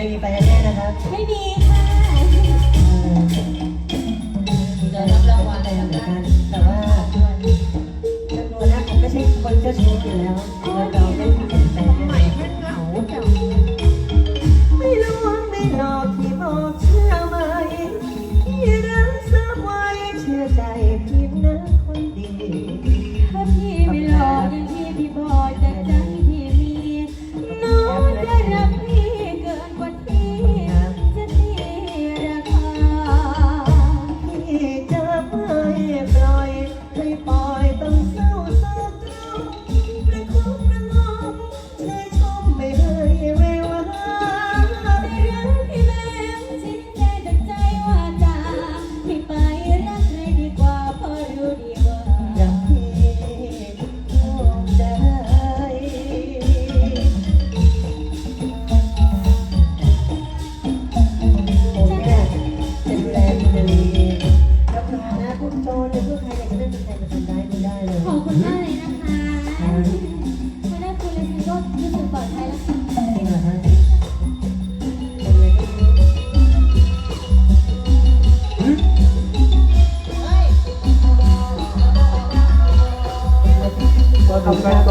ครับไม่มีค่ะเดี๋ยวรับรางวัลอะไรกันแต่ว่าจำนวนนะผมไม่ใช่คนเจ้าชู้อยู่แล้ว Obrigado.